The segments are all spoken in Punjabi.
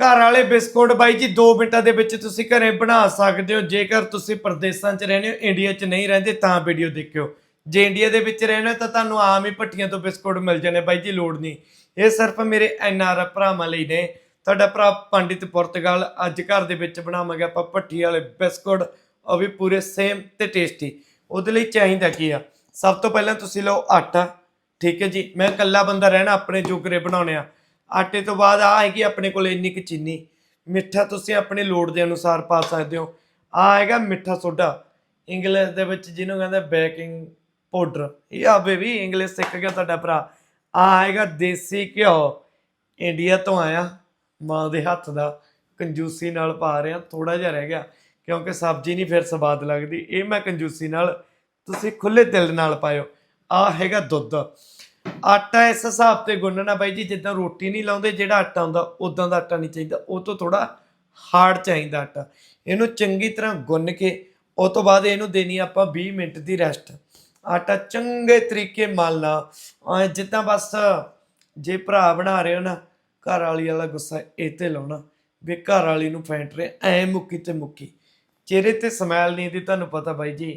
ਘਰ ਵਾਲੇ ਬਿਸਕੁਟ ਬਾਈ ਜੀ 2 ਮਿੰਟਾਂ ਦੇ ਵਿੱਚ ਤੁਸੀਂ ਘਰੇ ਬਣਾ ਸਕਦੇ ਹੋ। ਜੇਕਰ ਤੁਸੀਂ ਪ੍ਰਦੇਸ਼ਾਂ 'ਚ ਰਹਿੰਦੇ ਹੋ, ਇੰਡੀਆ 'ਚ ਨਹੀਂ ਰਹਿੰਦੇ, ਤਾਂ ਵੀਡੀਓ ਦੇਖਿਓ। ਜੇ ਇੰਡੀਆ ਦੇ ਵਿੱਚ ਰਹਿੰਦੇ ਹੋ, ਤਾਂ ਤੁਹਾਨੂੰ ਆਮ ਹੀ ਭੱਟੀਆਂ ਤੋਂ ਬਿਸਕੁਟ ਮਿਲ ਜਾਣੇ ਬਾਈ ਜੀ, ਲੋੜ ਨਹੀਂ। ਇਹ ਸਿਰਫ ਮੇਰੇ ਐਨ ਐਨਆਰ ਭਰਾਵਾਂ ਲਈ ਨੇ। ਤੁਹਾਡਾ ਭਰਾ ਪੰਡਿਤ ਪੁਰਤਗਾਲ, ਅੱਜ ਘਰ ਦੇ ਵਿੱਚ ਬਣਾਵਾਂਗੇ ਆਪਾਂ ਭੱਟੀ ਵਾਲੇ ਬਿਸਕੁਟ। ਉਹ ਵੀ ਪੂਰੇ ਸੇਮ ਤੇ ਟੇਸਟੀ ਉਹਦੇ ਲਈ ਚਾਹੀਦਾ ਕੀ ਆ? ਸਭ ਤੋਂ ਪਹਿਲਾਂ ਤੁਸੀਂ ਲਓ ਆਟਾ। ਠੀਕ ਹੈ ਜੀ? ਮੈਂ ਇਕੱਲਾ ਬੰਦਾ ਰਹਿਣਾ, ਆਪਣੇ ਜੋਗਰੇ ਬਣਾਉਣੇ ਆ। ਆਟੇ ਤੋਂ ਬਾਅਦ ਆ ਹੈਗੀ ਆਪਣੇ ਕੋਲ ਇੰਨੀ ਕੁ ਚੀਨੀ। ਮਿੱਠਾ ਤੁਸੀਂ ਆਪਣੇ ਲੋੜ ਦੇ ਅਨੁਸਾਰ ਪਾ ਸਕਦੇ ਹੋ। ਆ ਹੈਗਾ ਮਿੱਠਾ ਸੋਡਾ। ਇੰਗਲਿਸ਼ ਦੇ ਵਿੱਚ ਜਿਹਨੂੰ ਕਹਿੰਦੇ ਬੇਕਿੰਗ ਪਾਊਡਰ ਇਹ ਆ ਬੇਬੀ ਇੰਗਲਿਸ਼ ਸਿੱਖ ਗਿਆ ਤੁਹਾਡਾ ਭਰਾ। ਆ ਹੈਗਾ ਦੇਸੀ ਘਿਓ। ਇੰਡੀਆ ਤੋਂ ਆਇਆ। ਮਾਂ ਦੇ ਹੱਥ ਦਾ। ਕੰਜੂਸੀ ਨਾਲ ਪਾ ਰਿਹਾ। ਥੋੜਾ ਜਿਹਾ ਰਹਿ ਗਿਆ। ਕਿਉਂਕਿ ਸਬਜ਼ੀ ਨਹੀਂ ਫਿਰ ਸਵਾਦ ਲੱਗਦੀ। ਇਹ ਮੈਂ ਕੰਜੂਸੀ ਨਾਲ ਤੁਸੀਂ ਖੁੱਲੇ ਦਿਲ ਨਾਲ ਪਾਇਓ। ਆ ਹੈਗਾ ਦੁੱਧ। ਆਟਾ ਇਸ ਹਿਸਾਬ ਤੇ ਗੁੰਨਣਾ ਬਾਈ ਜੀ, ਜਿੱਦਾਂ ਰੋਟੀ ਨਹੀਂ ਲਾਉਂਦੇ, ਜਿਹੜਾ ਆਟਾ ਹੁੰਦਾ ਉਦਾਂ ਦਾ ਆਟਾ ਨਹੀਂ ਚਾਹੀਦਾ। ਉਹ ਤੋਂ ਥੋੜਾ ਹਾਰਡ ਚਾਹੀਦਾ ਆਟਾ। ਇਹਨੂੰ ਚੰਗੀ ਤਰ੍ਹਾਂ ਗੁੰਨ ਕੇ, ਉਹ ਤੋਂ ਬਾਅਦ ਇਹਨੂੰ ਦੇਣੀ ਆਪਾਂ 20 ਮਿੰਟ ਦੀ ਰੈਸਟ। ਆਟਾ ਚੰਗੇ ਤਰੀਕੇ ਮਲਣਾ ਜਿੱਦਾਂ ਬਸ ਜੇ ਭਰਾ ਬਣਾ ਰਹੇ ਹੋ ਨਾ, ਘਰ ਵਾਲੀ ਵਾਲਾ ਗੁੱਸਾ ਇਹ ਤੇ ਲਾਉਣਾ, ਵੀ ਘਰ ਵਾਲੀ ਨੂੰ ਫੈਂਟ ਰਿਹਾ, ਐ ਮੁੱਕੀ ਤੇ ਮੁੱਕੀ। ਚਿਹਰੇ ਤੇ ਸਮੈਲ ਨਹੀਂ ਦੀ, ਤੁਹਾਨੂੰ ਪਤਾ ਬਾਈ ਜੀ।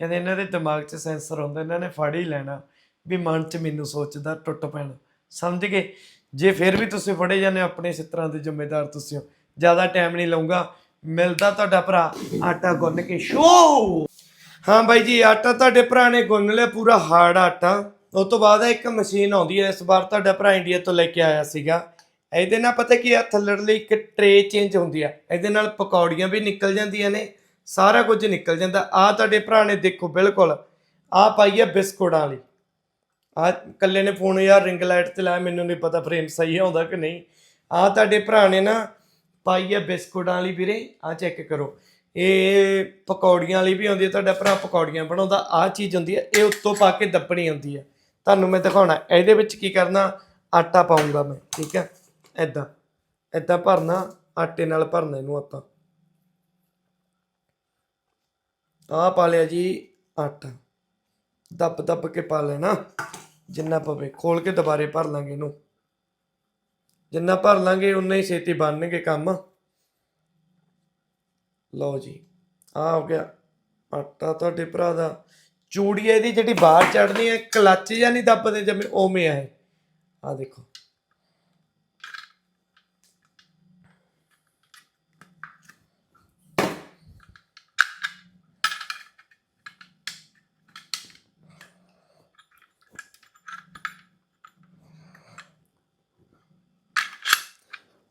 ਕਹਿੰਦੇ ਇਹਨਾਂ ਦੇ ਦਿਮਾਗ 'ਚ ਸੈਂਸਰ ਹੁੰਦਾ, ਇਹਨਾਂ ਨੇ ਫੜ ਹੀ ਲੈਣਾ। ਵੀ ਮਨ 'ਚ ਮੈਨੂੰ ਸੋਚਦਾ ਟੁੱਟ ਪੈਣਾ। ਸਮਝ ਗਏ? ਜੇ ਫਿਰ ਵੀ ਤੁਸੀਂ ਫੜੇ ਜਾਂਦੇ ਹੋ ਆਪਣੇ ਸਿੱਤਰਾਂ ਦੇ ਜ਼ਿੰਮੇਦਾਰ ਤੁਸੀਂ ਹੋ, ਜ਼ਿਆਦਾ ਟਾਈਮ ਨਹੀਂ ਲਊਂਗਾ। ਮਿਲਦਾ ਤੁਹਾਡਾ ਭਰਾ, ਆਟਾ ਗੁੰਨ ਕੇ ਸ਼ੋ! ਹਾਂ ਬਾਈ ਜੀ, ਆਟਾ ਤੁਹਾਡੇ ਭਰਾ ਨੇ ਗੁੰਨ ਲਿਆ, ਪੂਰਾ ਹਾਰਡ ਆਟਾ। ਉਸ ਤੋਂ ਬਾਅਦ ਇੱਕ ਮਸ਼ੀਨ ਆਉਂਦੀ ਹੈ, ਇਸ ਵਾਰ ਤੁਹਾਡਾ ਭਰਾ ਇੰਡੀਆ ਤੋਂ ਲੈ ਕੇ ਆਇਆ ਸੀਗਾ। ਇਹਦੇ ਨਾਲ ਪਤਾ ਕੀ ਆ ਥੱਲੜਲੀ ਇੱਕ ਟਰੇ ਚੇਂਜ ਹੁੰਦੀ ਆ। ਇਹਦੇ ਨਾਲ ਪਕੌੜੀਆਂ ਵੀ ਨਿਕਲ ਜਾਂਦੀਆਂ ਨੇ, ਸਾਰਾ ਕੁਝ ਨਿਕਲ ਜਾਂਦਾ। ਆ ਤੁਹਾਡੇ ਭਰਾ ਨੇ ਦੇਖੋ, ਬਿਲਕੁਲ। ਆ ਪਾਈ ਹੈ ਬਿਸਕੁਟਾਂ ਵਾਲੀ। ਆ ਕੱਲੇ ਨੇ ਫੋਨ ਯਾਰ ਰਿੰਗ ਲਾਈਟ ਤੇ ਲਾਇਆ, ਮੈਨੂੰ ਨਹੀਂ ਪਤਾ ਫਰੇਮ ਸਹੀ ਆਉਂਦਾ ਕਿ ਨਹੀਂ। ਆ ਤੁਹਾਡੇ ਭਰਾ ਨੇ ਨਾ ਪਾਈ ਆ ਬਿਸਕੁਟਾਂ ਵਾਲੀ ਵੀਰੇ ਆ ਚੈੱਕ ਕਰੋ। ਇਹ ਪਕੌੜੀਆਂ ਵਾਲੀ ਵੀ ਆਉਂਦੀ ਹੈ, ਤੁਹਾਡਾ ਭਰਾ ਪਕੌੜੀਆਂ ਬਣਾਉਂਦਾ ਆ ਚੀਜ਼ ਹੁੰਦੀ ਹੈ, ਇਹ ਉੱਤੋਂ ਪਾ ਕੇ ਦੱਬਣੀ ਹੁੰਦੀ ਹੈ। ਤੁਹਾਨੂੰ ਮੈਂ ਦਿਖਾਉਣਾ, ਇਹਦੇ ਵਿੱਚ ਕੀ ਕਰਨਾ, ਆਟਾ ਪਾਉਂਗਾ ਮੈਂ, ਠੀਕ ਹੈ? ਐਦਾਂ ਐਦਾਂ ਭਰਨਾ, ਆਟੇ ਨਾਲ ਭਰਨਾ ਇਹਨੂੰ ਆਪਾਂ। ਆ ਪਾ ਲਿਆ ਜੀ ਆਟਾ ਦੱਬ ਦੱਬ ਕੇ ਪਾ ਲੈਣਾ। ਜਿੰਨਾ ਪਵੇ ਖੋਲ ਕੇ ਦੁਬਾਰੇ ਭਰ ਲਾਂਗੇ ਇਹਨੂੰ। ਜਿੰਨਾ ਭਰ ਲਾਂਗੇ, ਉਨਾ ਹੀ ਛੇਤੀ ਬਣਨਗੇ ਕੰਮ। ਲਓ ਜੀ ਆ ਹੋ ਗਿਆ ਆਟਾ ਤੁਹਾਡੇ ਭਰਾ ਦਾ। ਚੂੜੀ ਇਹਦੀ ਜਿਹੜੀ ਬਾਹਰ ਚੜਨੀ ਹੈ, ਕਲੱਚ ਜਾਂ ਨਹੀਂ ਦੱਬਦੇ ਜਿਵੇਂ ਉਵੇਂ ਆ ਇਹ। ਆ ਦੇਖੋ।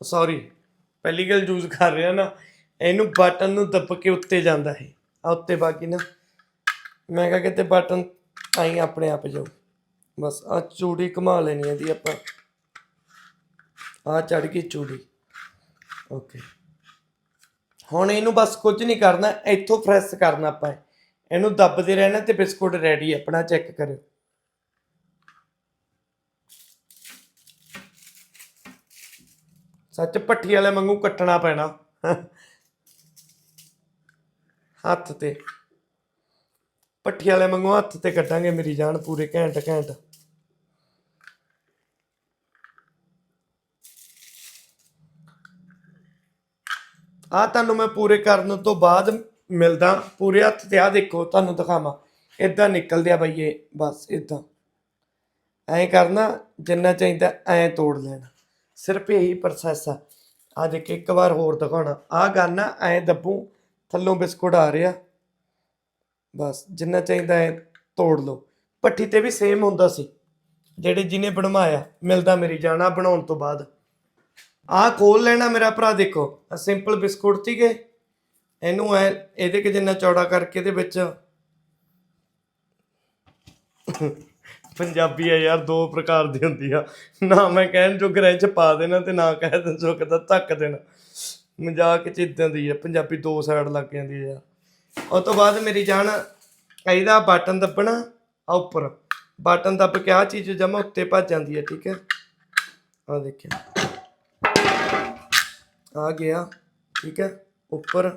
ਸੌਰੀ ਪਹਿਲੀ ਗੱਲ ਯੂਜ਼ ਕਰ ਰਿਹਾ ਨਾ, ਇਹਨੂੰ ਬਟਨ ਨੂੰ ਦੱਬ ਕੇ ਉੱਤੇ ਜਾਂਦਾ ਹੈ ਆ ਉੱਤੇ ਬਾਕੀ ਨਾ, ਮੈਂ ਕਿਹਾ ਕਿਤੇ ਬਟਨ ਆਈ ਆਪਣੇ ਆਪ ਜਾਓ ਬਸ ਆ ਚੂੜੀ ਘੁਮਾ ਲੈਣੀ ਹੈ ਦੀ ਆਪਾਂ। ਆ ਚੜ ਗਈ ਚੂੜੀ। ਓਕੇ ਹੁਣ ਇਹਨੂੰ ਬਸ ਕੁਝ ਨਹੀਂ ਕਰਨਾ, ਇੱਥੋਂ ਫਰੈਸ ਕਰਨਾ ਆਪਾਂ। ਇਹਨੂੰ ਦੱਬਦੇ ਰਹਿਣਾ ਤੇ ਬਿਸਕੁਟ ਰੈਡੀ ਆਪਣਾ ਚੈੱਕ ਕਰਿਓ। ਸੱਚ ਪੱਠੀ ਵਾਲੇ ਵਾਂਗੂ ਕੱਟਣਾ ਪੈਣਾ। ਹੱਥ ਤੇ। ਪੱਠੀ ਵਾਲੇ ਵਾਂਗੂ ਹੱਥ ਤੇ ਕੱਟਾਂਗੇ ਮੇਰੀ ਜਾਨ ਪੂਰੇ ਘੈਂਟ ਘੈਂਟ। ਆ ਤੁਹਾਨੂੰ ਮੈਂ ਪੂਰੇ ਕਰਨ ਤੋਂ ਬਾਅਦ ਮਿਲਦਾ। ਪੂਰੇ ਹੱਥ ਤੇ ਆ ਦੇਖੋ, ਤੁਹਾਨੂੰ ਦਿਖਾਵਾਂ। ਇਦਾਂ ਨਿਕਲਦੇ ਆ ਬਈ ਇਹ, ਬਸ ਇਦਾਂ ਐਂ ਕਰਨਾ, ਜਿੰਨਾ ਚਾਹੀਦਾ ਐਂ ਤੋੜ ਲੈਣਾ। ਸਿਰਫ ਇਹੀ ਪ੍ਰੋਸੈਸ ਆ। ਆ ਦੇਖ, ਇੱਕ ਵਾਰ ਹੋਰ ਦਿਖਾਉਣਾ। ਆ ਗਾਨਾ ਐਂ ਦੱਬੂ, ਥੱਲੋਂ ਬਿਸਕੁਟ ਆ ਰਿਹਾ। ਬਸ, ਜਿੰਨਾ ਚਾਹੀਦਾ ਐ ਤੋੜ ਲਓ। ਪੱਠੀ ਤੇ ਵੀ ਸੇਮ ਹੁੰਦਾ ਸੀ। ਜਿਹੜੇ ਜਿਹਨੇ ਬਣਵਾਇਆ, ਮਿਲਦਾ ਮੇਰੀ ਜਾਣਾ ਬਣਾਉਣ ਤੋਂ ਬਾਅਦ। ਆਹ ਖੋਲ ਲੈਣਾ ਮੇਰਾ ਭਰਾ, ਦੇਖੋ। ਆ ਸਿੰਪਲ ਬਿਸਕੁਟ ਸੀਗੇ। ਇਹਨੂੰ ਐ, ਇਹਦੇ ਕਿ ਜਿੰਨਾ ਚੌੜਾ ਕਰਕੇ ਇਹਦੇ ਵਿੱਚ ਪੰਜਾਬੀ ਆ ਯਾਰ, ਦੋ ਪ੍ਰਕਾਰ ਦੀ ਹੁੰਦੀ ਆ। ਨਾ ਮੈਂ ਕਹਿਣ ਜੋ ਗ੍ਰਹਿ ਚ ਪਾ ਦੇਣਾ ਤੇ ਨਾ ਕਹਿ ਦੇ ਜੋ ਕਿਦਾ ਧੱਕ ਦੇਣਾ। ਮਜ਼ਾਕ ਚ ਇਦਾਂ ਦੀ ਆ, ਪੰਜਾਬੀ ਦੋ ਸਾਈਡ ਲੱਗ ਜਾਂਦੀ ਆ ਉਸ ਤੋਂ ਬਾਅਦ ਮੇਰੀ ਜਾਨ, ਇਹਦਾ ਬਟਨ ਦੱਬਣਾ ਆ ਉੱਪਰ। ਬਟਨ ਦੱਬ ਕੇ ਆ ਚੀਜ਼ ਜਮਾ ਉੱਤੇ ਭੱਜ ਜਾਂਦੀ ਹੈ ਠੀਕ ਹੈ ਆ ਦੇਖਿਆ ਆ ਗਿਆ, ਠੀਕ ਹੈ ਉੱਪਰ।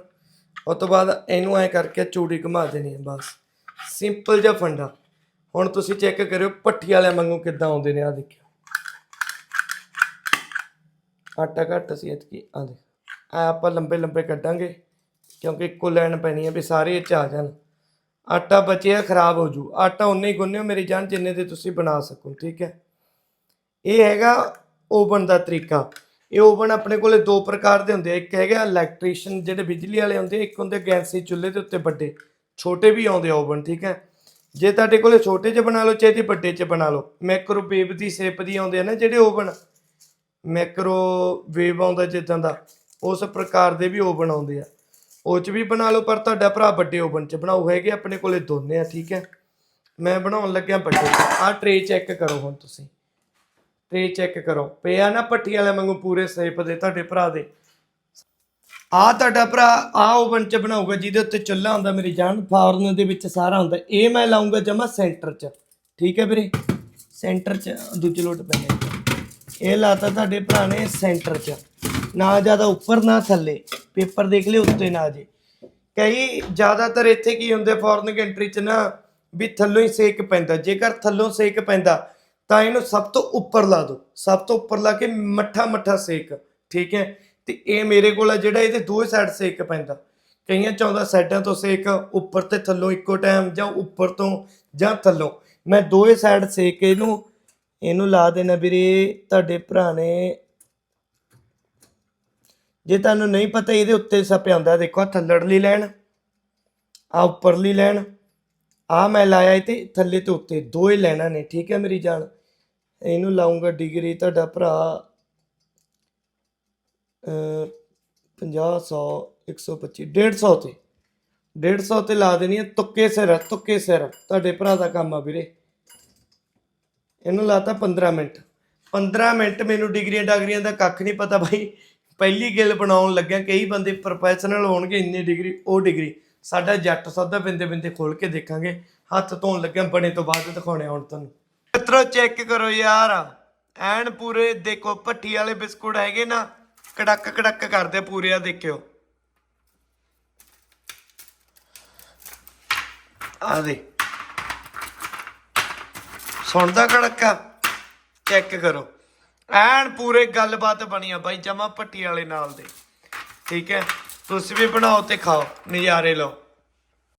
ਉਸ ਤੋਂ ਬਾਅਦ ਇਹਨੂੰ ਐ ਕਰਕੇ ਚੂੜੀ ਘੁਮਾ ਦੇਣੀ ਹੈ ਬਸ। ਸਿੰਪਲ ਜਿਹਾ ਫੰਡਾ। ਹੁਣ ਤੁਸੀਂ ਚੈੱਕ ਕਰਿਓ ਪੱਠੀ ਵਾਲਿਆਂ ਵਾਂਗੂ ਕਿੱਦਾਂ ਆਉਂਦੇ ਨੇ ਆ ਦੇਖਿਓ। ਆਟਾ ਘੱਟ ਸੀ ਇਤਕੀ ਆ ਦੇ ਆ ਆਪਾਂ ਲੰਬੇ ਲੰਬੇ ਕੱਢਾਂਗੇ, ਕਿਉਂਕਿ ਇੱਕੋ ਲੈਣ ਪੈਣੀ ਹੈ ਵੀ ਸਾਰੇ ਇਹ ਚ ਆ ਜਾਣ। ਆਟਾ ਬਚਿਆ, ਖਰਾਬ ਹੋ ਜੂ। ਆਟਾ ਉਨੇ ਹੀ ਗੁੰਨਿਓ, ਮੇਰੀ ਜਾਨ, ਜਿੰਨੇ ਦੇ ਤੁਸੀਂ ਬਣਾ ਸਕੋ, ਠੀਕ ਹੈ। ਇਹ ਹੈਗਾ ਓਵਨ ਦਾ ਤਰੀਕਾ। ਇਹ ਓਵਨ ਆਪਣੇ ਕੋਲੇ ਦੋ ਪ੍ਰਕਾਰ ਦੇ ਹੁੰਦੇ ਆ। ਇੱਕ ਹੈਗਾ ਇਲੈਕਟ੍ਰੀਸ਼ੀਅਨ ਜਿਹੜੇ ਬਿਜਲੀ ਵਾਲੇ ਹੁੰਦੇ ਇੱਕ ਹੁੰਦੇ ਗੈਸੀ ਚੁੱਲ੍ਹੇ ਦੇ ਉੱਤੇ ਵੱਡੇ। ਛੋਟੇ ਵੀ ਆਉਂਦੇ ਆ ਓਵਨ, ਠੀਕ ਹੈ। ਜੇ ਤੁਹਾਡੇ ਕੋਲੇ ਛੋਟੇ 'ਚ ਬਣਾ ਲਓ, ਚਾਹੇ ਵੱਡੇ 'ਚ ਬਣਾ ਲਓ ਮੈਕਰੋਵੇਵ ਦੀ ਸ਼ੇਪ ਦੀ ਆਉਂਦੇ ਆ ਨਾ ਜਿਹੜੇ ਓਵਨ, ਮੈਕਰੋ ਵੇਵ ਆਉਂਦਾ ਜਿੱਦਾਂ ਦਾ, ਉਸ ਪ੍ਰਕਾਰ ਦੇ ਵੀ ਓਵਨ ਆਉਂਦੇ ਆ। ਉਹ 'ਚ ਵੀ ਬਣਾ ਲਓ, ਪਰ ਤੁਹਾਡਾ ਭਰਾ ਵੱਡੇ ਓਵਨ 'ਚ ਬਣਾਉ ਹੈਗੇ ਆਪਣੇ ਕੋਲੇ ਦੋਨੇ ਆ, ਠੀਕ ਹੈ? ਮੈਂ ਬਣਾਉਣ ਲੱਗਿਆ ਵੱਡੇ ਆਹ ਟਰੇ ਚੈੱਕ ਕਰੋ ਹੁਣ ਤੁਸੀਂ। ਟਰੇ ਚੈੱਕ ਕਰੋ। ਪਿਆ ਨਾ ਪੱਟੀ ਵਾਲੇ ਵਾਂਗੂ ਪੂਰੇ ਸ਼ੇਪ ਦੇ ਤੁਹਾਡੇ ਭਰਾ ਦੇ। ਆ ਤੁਹਾਡਾ ਭਰਾ, ਆ ਓਵਨ ਚ ਬਣਾਊਗਾ, ਜਿਹਦੇ ਉੱਤੇ ਚੁੱਲ੍ਹਾ ਹੁੰਦਾ, ਮੇਰੀ ਜਾਨ ਫਾਰਨ ਦੇ ਵਿੱਚ ਸਾਰਾ ਹੁੰਦਾ। ਇਹ ਮੈਂ ਲਾਉਂਗਾ ਜਮਾ ਸੈਂਟਰ ਚ। ਠੀਕ ਹੈ ਵੀਰੇ? ਸੈਂਟਰ ਚ, ਦੂਜੇ ਲੋਟ ਪੈਣੇ ਇਹ ਲਾਤਾ ਤੁਹਾਡੇ ਭਰਾ ਨੇ ਸੈਂਟਰ ਚ। ਨਾ ਜ਼ਿਆਦਾ ਉੱਪਰ, ਨਾ ਥੱਲੇ। ਪੇਪਰ ਦੇਖ ਲਿਓ, ਉੱਤੇ ਨਾ ਜੇ। ਕਈ ਜ਼ਿਆਦਾਤਰ ਇੱਥੇ ਕੀ ਹੁੰਦੇ ਫੋਰਨ ਕੰਟਰੀ ਚ ਨਾ, ਵੀ ਥੱਲੋਂ ਹੀ ਸੇਕ ਪੈਂਦਾ। ਜੇਕਰ ਥੱਲੋਂ ਸੇਕ ਪੈਂਦਾ, ਤਾਂ ਇਹਨੂੰ ਸਭ ਤੋਂ ਉੱਪਰ ਲਾ ਦਿਓ। ਸਭ ਤੋਂ ਉੱਪਰ ਲਾ ਕੇ ਮੱਠਾ ਮੱਠਾ ਸੇਕ। ਠੀਕ ਹੈ? ਤੇ ਇਹ ਮੇਰੇ ਕੋਲ ਆ ਜਿਹੜਾ ਇਹਦੇ ਦੋਵੇਂ ਸਾਈਡ ਸੇਕ ਪੈਂਦਾ। ਕਈਆਂ ਚਾਹੁੰਦਾ ਸਾਈਡਾਂ ਤੋਂ ਸੇਕ ਉੱਪਰ ਤੇ ਥੱਲੋਂ ਇੱਕੋ ਟਾਈਮ ਜਾਂ ਉੱਪਰ ਤੋਂ ਜਾਂ ਥੱਲੋਂ। ਮੈਂ ਦੋਵੇਂ ਸਾਈਡ ਸੇਕ ਇਹਨੂੰ ਇਹਨੂੰ ਲਾ ਦੇਣਾ ਵੀਰੇ, ਤੁਹਾਡੇ ਭਰਾ ਨੇ। ਜੇ ਤੁਹਾਨੂੰ ਨਹੀਂ ਪਤਾ ਇਹਦੇ ਉੱਤੇ ਸਪਿਆ ਹੁੰਦਾ ਦੇਖੋ ਆਹ ਥੱਲੜਲੀ ਲੈਣ ਆ ਉੱਪਰਲੀ ਲੈਣ ਆ ਮੈਂ ਲਾਇਆ ਇਹ ਤੇ ਥੱਲੇ ਤੇ ਉੱਤੇ। ਦੋਏ ਲੈਣਾ ਨੇ, ਠੀਕ ਹੈ ਮੇਰੀ ਜਾਨ? ਇਹਨੂੰ ਲਾਉਂਗਾ ਡਿਗਰੀ ਤੁਹਾਡਾ ਭਰਾ 50 100 125 150 ਤੇ। 150 ਤੇ ਲਾ ਦੇਣੀ ਹੈ ਤੁੱਕੇ ਸਿਰ ਤੁੱਕੇ ਸਿਰ। ਤੁਹਾਡੇ ਭਰਾ ਦਾ ਕੰਮ ਆ ਵੀਰੇ। ਇਹਨੂੰ ਲਾਤਾ 15 ਮਿੰਟ। 15 ਮਿੰਟ ਮੈਨੂੰ ਡਿਗਰੀਆਂ ਡਾਗਰੀਆਂ ਦਾ ਕੱਖ ਨਹੀਂ ਪਤਾ ਭਾਈ ਪਹਿਲੀ ਗਿਲ ਬਣਾਉਣ ਲੱਗਿਆ ਕਈ ਬੰਦੇ ਪ੍ਰੋਫੈਸ਼ਨਲ ਹੋਣਗੇ, ਇੰਨੀ ਡਿਗਰੀ, ਉਹ ਡਿਗਰੀ। ਸਾਡਾ ਜੱਟ ਸੌਦਾ ਬਿੰਦੇ ਬਿੰਦੇ ਖੋਲ ਕੇ ਦੇਖਾਂਗੇ। ਹੱਥ ਧੋਣ ਲੱਗਿਆ ਬਣੇ ਤੋਂ ਬਾਅਦ ਦਿਖਾਉਣੇ ਹੁਣ ਤੁਹਾਨੂੰ। ਮਿੱਤਰੋ, ਚੈੱਕ ਕਰੋ ਯਾਰ। ਐਨ ਪੂਰੇ ਦੇਖੋ, ਭੱਠੀ ਵਾਲੇ ਬਿਸਕੁਟ ਹੈਗੇ ਨਾ। ਕੜਕ ਕੜਕ ਕਰਦੇ ਪੂਰੇ ਆ, ਦੇਖਿਓ। ਆ ਦੇ ਸੁਣਦਾ ਕੜਕਾ? ਚੈੱਕ ਕਰੋ। ਐਨ ਪੂਰੇ ਗੱਲਬਾਤ ਬਣੀ ਆ ਬਾਈ, ਜਮਾ ਪੱਟੀ ਵਾਲੇ ਨਾਲ ਦੇ। ਠੀਕ ਹੈ? ਤੁਸੀਂ ਵੀ ਬਣਾਓ ਤੇ ਖਾਓ, ਨਜ਼ਾਰੇ ਲਓ।